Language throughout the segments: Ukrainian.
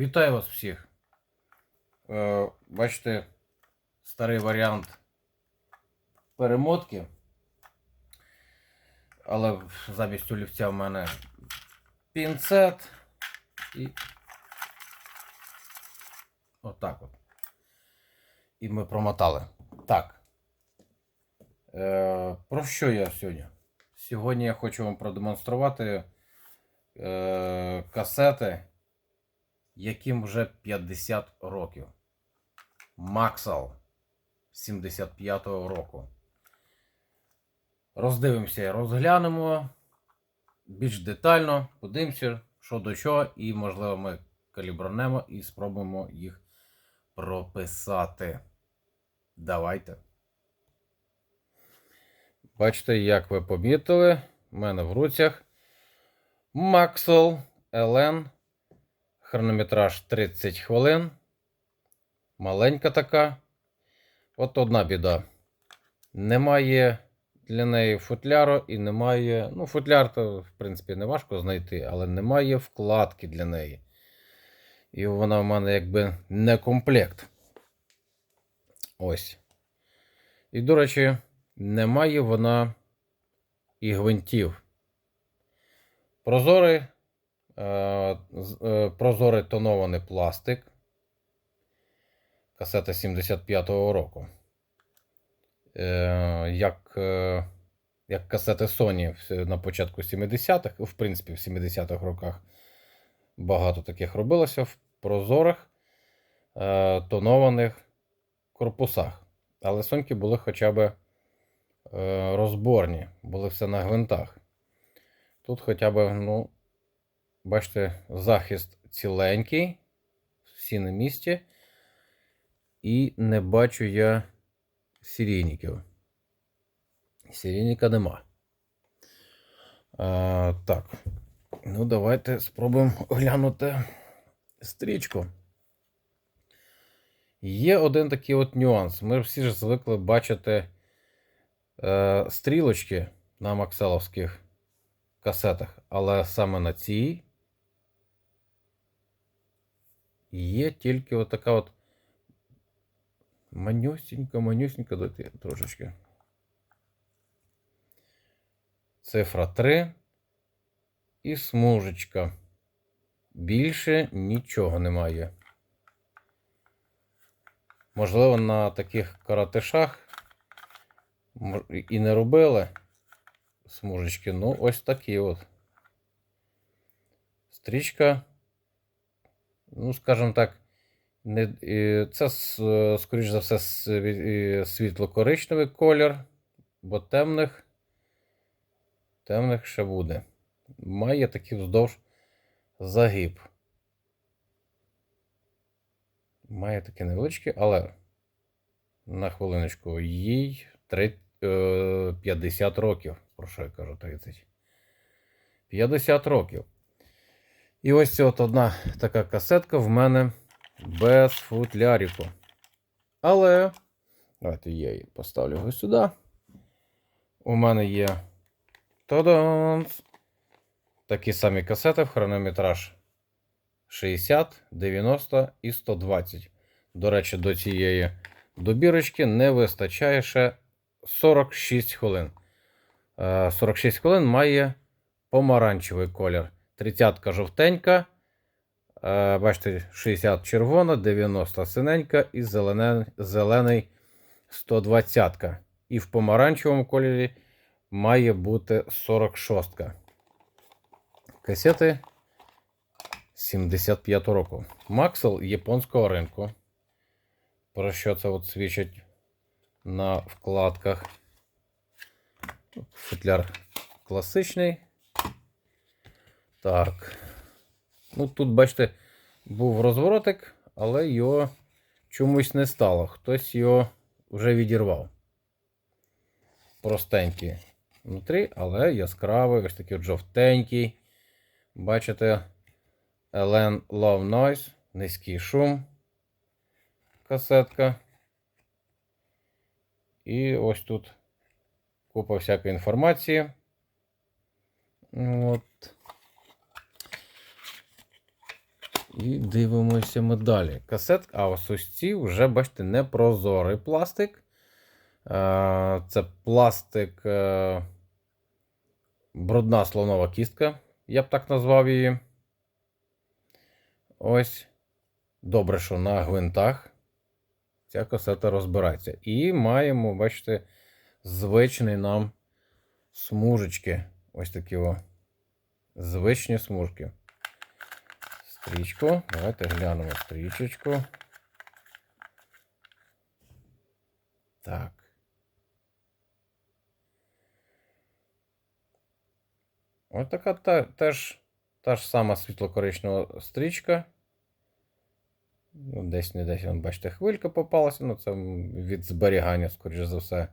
Вітаю вас всіх. Е, бачите, старий варіант перемотки. Але замість олівця в мене пінцет і отак от. І ми промотали. Так. Е, про що я сьогодні? Сьогодні я хочу вам продемонструвати е, касети, яким вже 50 років. Максал 75-го року. Роздивимося і розглянемо більш детально, подивимося, що до чого, і, можливо, ми калібранемо і спробуємо їх прописати. Давайте. Бачите, як ви помітили, в мене в руцях Maxwell LN. Хронометраж 30 хвилин. Маленька така. От одна біда. Немає для неї футляру і немає. Ну, футляр, то, в принципі, не важко знайти, але немає вкладки для неї. І вона в мене якби не комплект. Ось. І, до речі, немає вона і гвинтів. Прозорий, прозорий тонований пластик. Касета 75-го року. Е, як, е, як касети Sony на початку 70-х, в принципі, в 70-х роках багато таких робилося в прозорих е, тонованих корпусах. Але соньки були хоча б е, розборні, були все на гвинтах. Тут хоча б, ну, бачите, захист ціленький, всі на місці. І не бачу я серійників. Серійника нема. А, так. Ну, давайте спробуємо оглянути стрічку. Є один такий от нюанс. Ми всі ж звикли бачити е, стрілочки на макселовських касетах, але саме на цій є тільки отака от манюсінька, манюсінька, дайте трошечки. Цифра 3 і смужечка. Більше нічого немає. Можливо, на таких каратишах і не робили смужечки. Ну, ось такі от. Стрічка, ну, скажімо так, не, це, скоріш за все, світло-коричневий колір, бо темних, темних ще буде. Має такий вздовж загиб. Має таке невеличке, але на хвилиночку їй три- е, 50 років. Про що я кажу 30? 50 років. І ось от одна така касетка в мене без футляріку. Але. Давайте я її поставлю його сюди. У мене є. Та-данс! Такі самі касети в хронометраж 60, 90 і 120. До речі, до цієї добірочки не вистачає ще 46 хвилин. Е, 46 хвилин має помаранчевий колір. 30 жовтенька. Е, Бачите, 60 червона, 90 синенька і зелене, зелений 120. І в помаранчевому кольорі має бути 46. Касети 75 року. Максел японського ринку. Про що це от свідчить на вкладках. Футляр класичний. Так. Ну, тут, бачите, був розворотик, але його чомусь не стало. Хтось його вже відірвав. Простенький внутрі, але яскравий, ось такий жовтенький. Бачите, LN Low Noise, низький шум. Касетка. І ось тут купа всякої інформації. От. І дивимося ми далі. Касет, а ось вже, бачите, не прозорий пластик. Е, Це пластик е, брудна слонова кістка, я б так назвав її. Ось. Добре, що на гвинтах ця касета розбирається. І маємо, бачите, звичний нам смужечки. Ось такі о. Звичні смужки. Стрічку. Давайте глянемо стрічечку. Так. Ось така та, теж та ж сама світло-коричнева стрічка. Ну, десь не десь, бачите, хвилька попалася, ну це від зберігання, скоріш за все.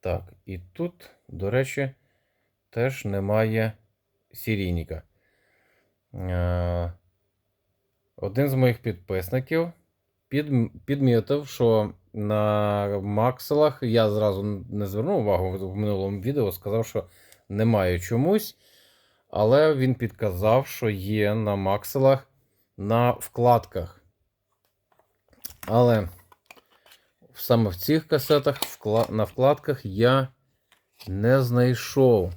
Так, і тут, до речі, теж немає серійника. Е, Один з моїх підписників підмітив, що на макселах я зразу не звернув увагу в минулому відео, сказав, що немає чомусь. Але він підказав, що є на макселах на вкладках. Але саме в цих касетах на вкладках я не знайшов.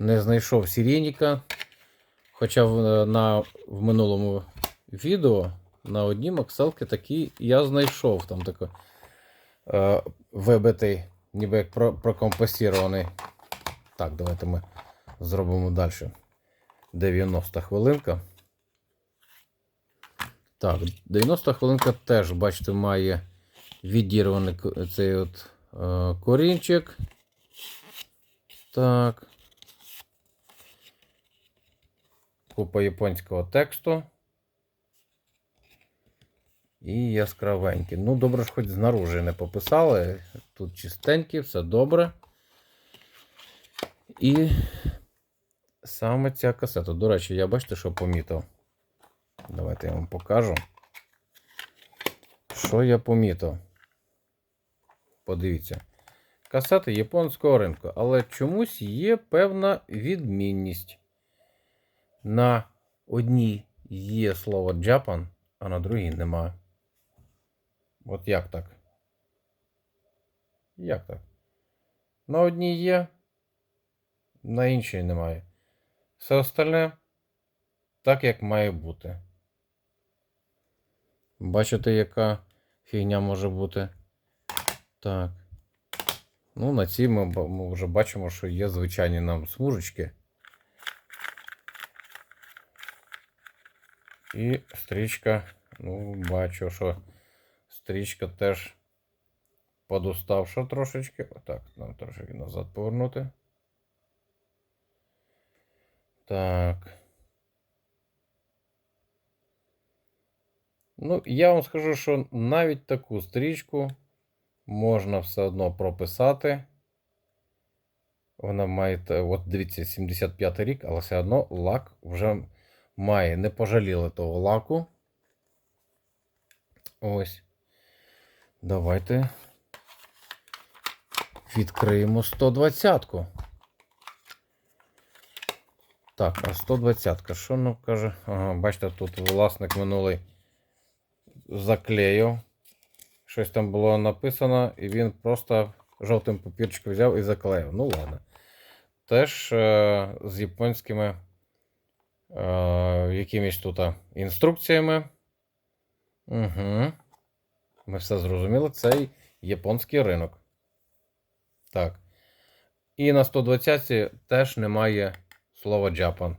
Не знайшов серійника. Хоча в, на, в минулому відео на одній макселки такі я знайшов. Там тако е, вибитий, ніби як про, прокомпостірований. Так, давайте ми зробимо далі. 90 хвилинка. Так, 90 хвилинка теж, бачите, має відірваний цей от е, корінчик. Так. Купа японського тексту. І яскравенький. Ну, добре, ж хоч знаружи не пописали. Тут чистенькі, все добре. І саме ця касета. До речі, я бачите, що помітив. Давайте я вам покажу. Що я помітив? Подивіться. Касети японського ринку, але чомусь є певна відмінність. На одній є слово Japan, а на другій нема. От як так? Як так? На одній є, на іншій немає. Все остальне так, як має бути. Бачите, яка фігня може бути? Так. Ну, на цій ми, вже бачимо, що є звичайні нам смужечки. І стрічка, ну, бачу, що стрічка теж подуставша трошечки. Отак, нам трошки назад повернути. Так. Ну, я вам скажу, що навіть таку стрічку можна все одно прописати. Вона має, от дивіться, 75 рік, але все одно лак вже має. Не пожаліли того лаку. Ось. Давайте відкриємо 120-ку. Так, а 120-ка, що нам каже? Ага, бачите, тут власник минулий заклеїв. Щось там було написано, і він просто жовтим папірчиком взяв і заклеїв. Ну ладно. Теж е, з японськими якимись тут інструкціями. Угу. Ми все зрозуміли. Це японський ринок. Так. І на 120 теж немає слова Japan.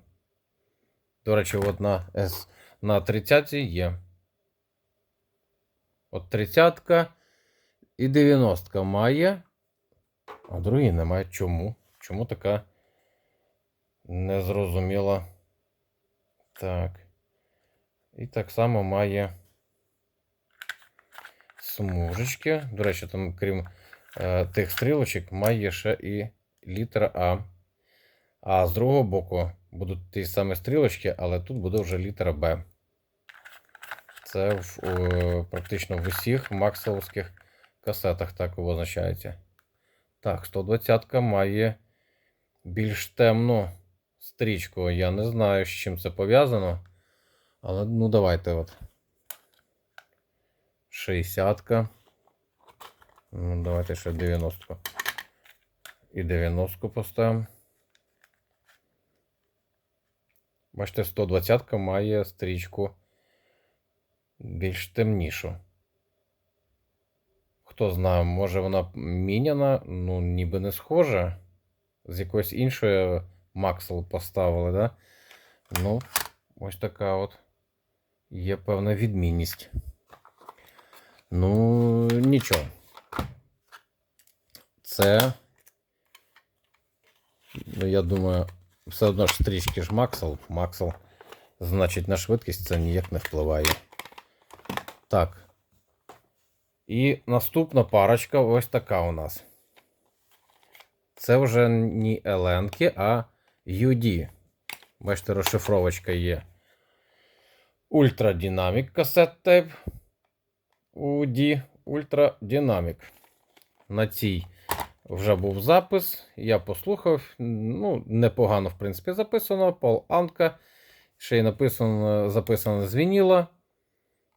До речі, от на, S, на 30 є. От 30 і 90 має. А другий немає. Чому? Чому така незрозуміла? Так. І так само має смужечки. До речі, там, крім е, тих стрілочок, має ще і літера А. А з другого боку будуть ті самі стрілочки, але тут буде вже літера Б. Це в, е, практично в усіх макселовських касетах так означається. Так, 120 має більш темну стрічку. Я не знаю, з чим це пов'язано. Але ну давайте от. 60-ка. Ну, давайте ще 90-ку. І 90-ку поставимо. Бачите, 120-ка має стрічку більш темнішу. Хто знає, може вона міняна, ну, ніби не схожа. З якоїсь іншої Максел поставили, да? Ну, ось така от є певна відмінність. Ну, нічого. Це. Ну, я думаю, все одно ж стрічки ж Максел. Максел, значить, на швидкість це ніяк не впливає. Так. І наступна парочка ось така у нас. Це вже не Еленки, а UD. Бачите, розшифровочка є. Ultra Dynamic Cassette Tape. UD Ultra Dynamic. На цій вже був запис. Я послухав. Ну, непогано, в принципі, записано. Пол Анка. Ще й написано, записано з вініла.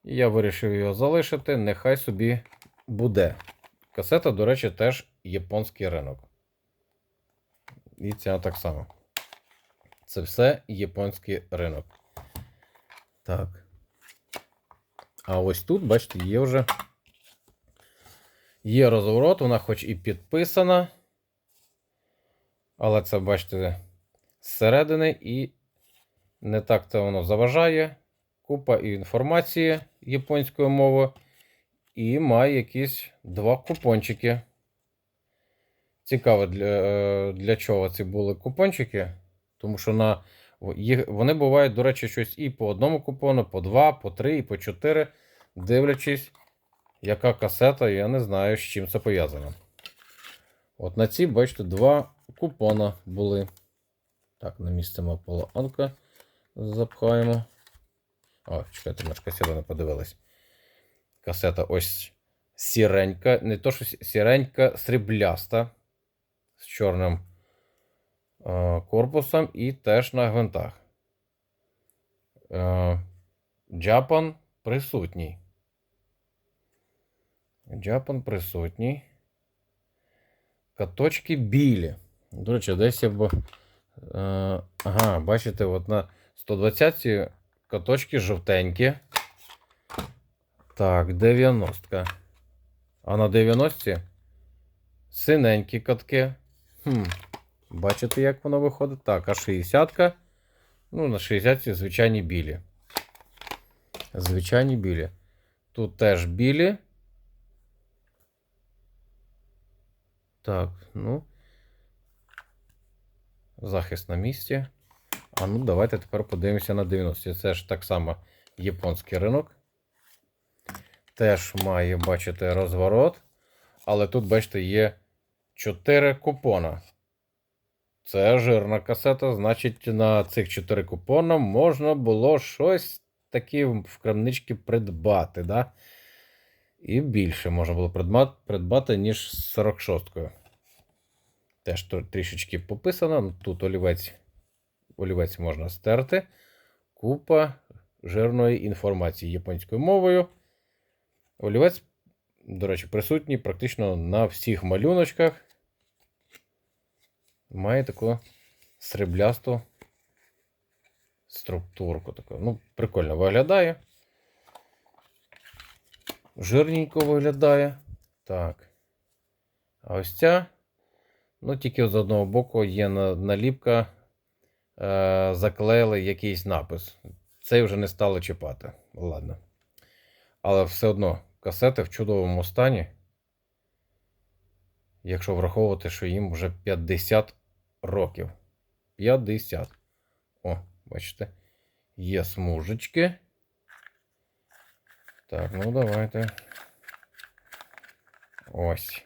Я вирішив його залишити. Нехай собі буде. Касета, до речі, теж японський ринок. І ця так само. Це все японський ринок. Так. А ось тут, бачите, є вже. Є розворот, вона хоч і підписана. Але це, бачите, зсередини і не так це воно заважає. Купа інформації японською мовою. І має якісь два купончики. Цікаво, для е, для чого ці були купончики. Тому що на, їх, вони бувають, до речі, щось і по одному купону, по два, по три, і по чотири. Дивлячись, яка касета, я не знаю, з чим це пов'язано. От на ці, бачите, два купона були. Так, на місце ми полоанка запхаємо. О, чекайте, ми ж не подивились. Касета ось сіренька, не то, що сіренька, срібляста з чорним корпусом і теж на гвинтах. Е, Джапан присутній. Джапан присутній. Каточки білі. До речі, десь я б. Е, ага, бачите, от на 120-ті каточки жовтенькі. Так, 90. А на 90 синенькі катки. Хм, Бачите, як воно виходить? Так, а 60-ка. Ну, на 60 звичайні білі. Звичайні білі. Тут теж білі. Так, ну. Захист на місці. А ну, давайте тепер подивимося на 90. Це ж так само японський ринок. Теж має, бачите, розворот. Але тут, бачите, є 4 купона. Це жирна касета, значить, на цих 4 купона можна було щось таке в крамничці придбати. да? І більше можна було придбати, ніж з 46-кою. Теж трішечки пописано. Тут олівець олівець можна стерти. Купа жирної інформації японською мовою. Олівець, до речі, присутній практично на всіх малюночках. Має таку сріблясту структурку. Таку. Ну, прикольно виглядає. Жирненько виглядає. Так. А ось ця. Ну, тільки з одного боку є наліпка, е, заклеїли якийсь напис. Цей вже не стало чіпати. Ладно. Але все одно касети в чудовому стані. Якщо враховувати, що їм вже 50 років. 50. О, бачите, є смужечки. Так, ну давайте. Ось.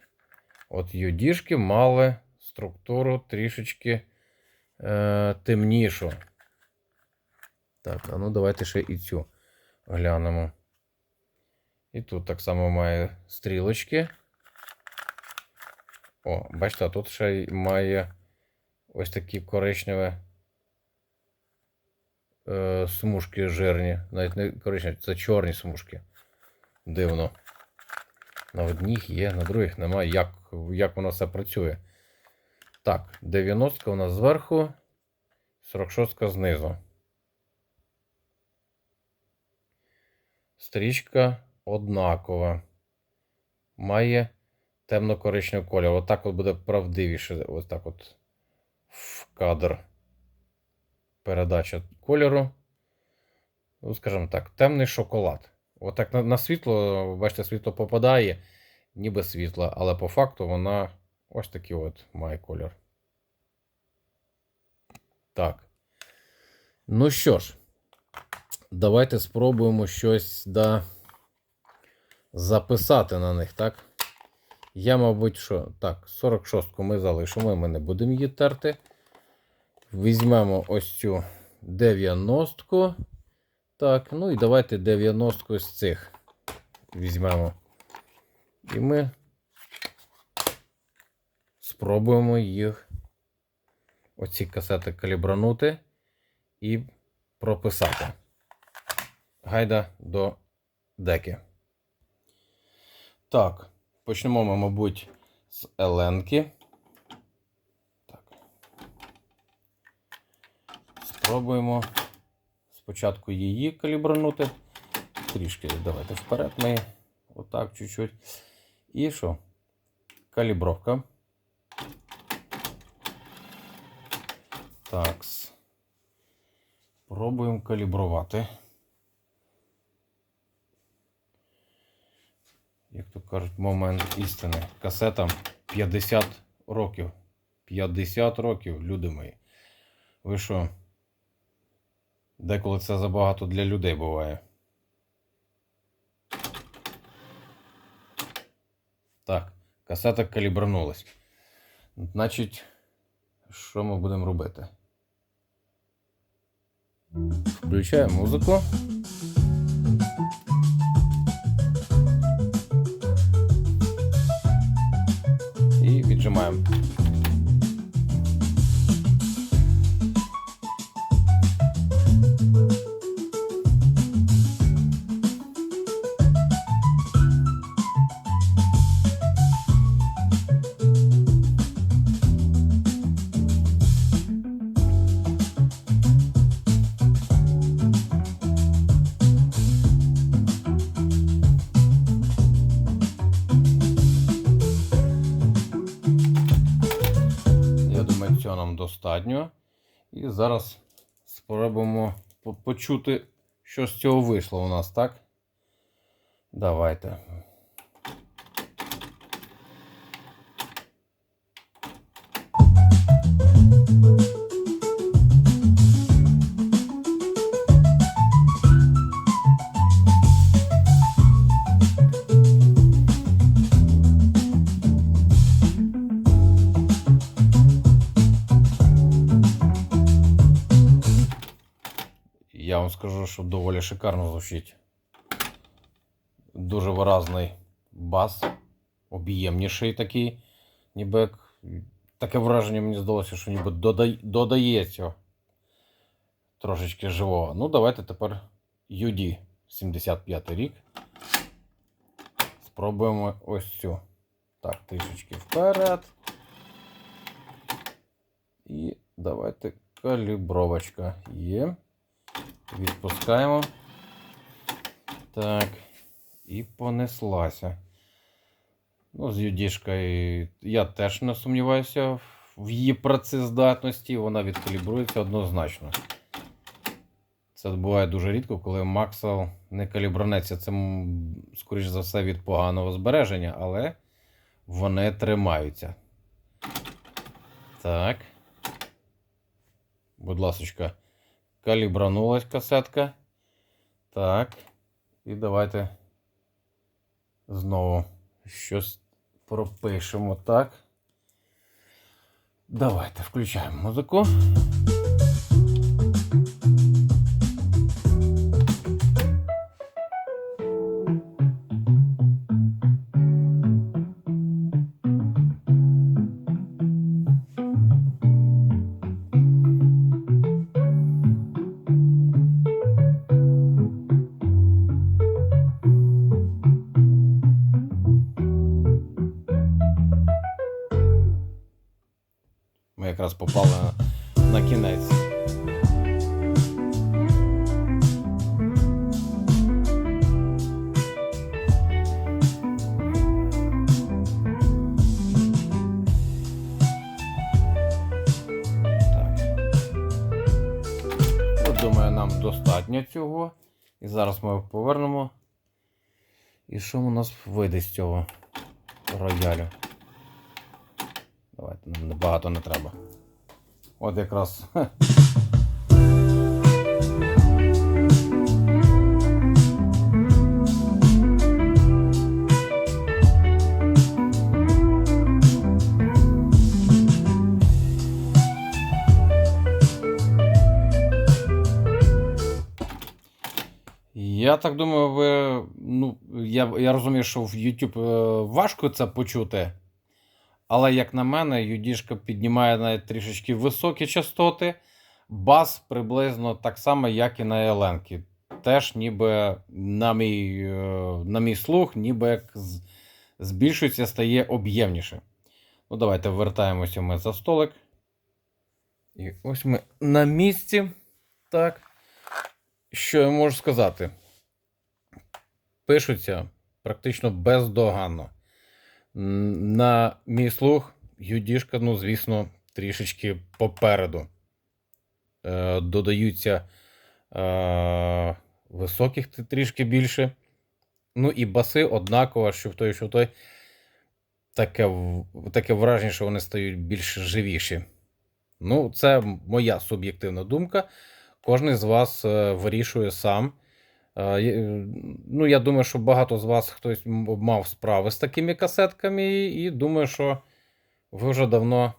От юдішки мали структуру трішечки е, темнішу. Так, а ну давайте ще і цю глянемо. І тут так само має стрілочки. О, бачите, тут ще має ось такі коричневе е, смужки жирні. Навіть не коричневі, це чорні смужки. Дивно. На одніх є, на других немає. Як, як воно все працює? Так, 90 у нас зверху, 46 знизу. Стрічка однакова. Має темно-коричневий колір. Отак от буде правдивіше. Ось так от в кадр. Передача кольору. Ну, скажімо так, темний шоколад. Отак на, на світло, бачите, світло попадає, ніби світло, але по факту вона ось такий от має колір. Так. Ну що ж, давайте спробуємо щось да, записати на них, так? Я, мабуть, що. Так, 46-ку ми залишимо, ми не будемо її терти. Візьмемо ось цю 90-ку. Так, ну і давайте 90-ку з цих візьмемо. І ми спробуємо їх, оці касети калібранути і прописати. Гайда до деки. Так, почнемо ми, мабуть, з Еленки. Так. Спробуємо спочатку її калібранути. Трішки давайте вперед ми. Отак чуть-чуть. І що? Калібровка. Такс. Пробуємо калібрувати. Як то кажуть, момент істини. Касета 50 років. 50 років, люди мої. Ви що? Деколи це забагато для людей буває. Так, касета калібранулась. Значить, що ми будемо робити? Включаємо музику. І достатньо. І зараз спробуємо почути, що з цього вийшло у нас, так? Давайте. Я вам скажу, що доволі шикарно звучить. Дуже виразний бас, об'ємніший такий, ніби як таке враження мені здалося, що ніби додай, додається трошечки живого. Ну, давайте тепер UD 75 рік. Спробуємо ось цю. Так, трішечки вперед. І давайте калібровочка є. Відпускаємо. Так. І понеслася. Ну, з юдішкою я теж не сумніваюся в її працездатності. Вона відкалібрується однозначно. Це буває дуже рідко, коли Максел не калібронеться. Це, скоріш за все, від поганого збереження, але вони тримаються. Так. Будь ласочка. Калібранулась касетка. Так. І давайте знову щось пропишемо. Так. Давайте включаємо музику. Ми якраз попали на, на кінець. Думаю, нам достатньо цього. І зараз ми його повернемо. І що у нас вийде з цього роялю? Давайте, нам багато не треба. От якраз. Я так думаю, ви. Ну, я, я розумію, що в YouTube е, важко це почути. Але, як на мене, юдішка піднімає навіть трішечки високі частоти. Бас приблизно так само, як і на Еленки. Теж, ніби на мій, е, на мій слух, ніби як збільшується, стає об'ємніше. Ну, давайте вертаємося ми за столик. І ось ми на місці. Так. Що я можу сказати? Пишуться практично бездоганно. На мій слух, юдішка, ну, звісно, трішечки попереду. Е, додаються е, високих трішки більше. Ну і баси однаково, що в той, що в той. Таке, таке враження, що вони стають більш живіші. Ну, це моя суб'єктивна думка. Кожен з вас е, вирішує сам. Е, Ну, я думаю, що багато з вас хтось мав справи з такими касетками, і думаю, що ви вже давно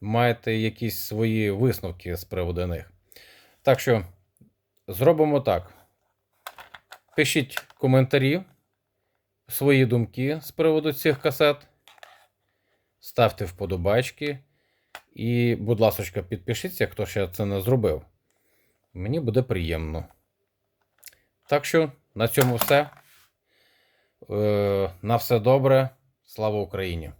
маєте якісь свої висновки з приводу них. Так що зробимо так. Пишіть коментарі, свої думки з приводу цих касет. Ставте вподобайки. І, будь ласка, підпишіться, хто ще це не зробив. Мені буде приємно. Так що на цьому все. Е, на все добре. Слава Україні!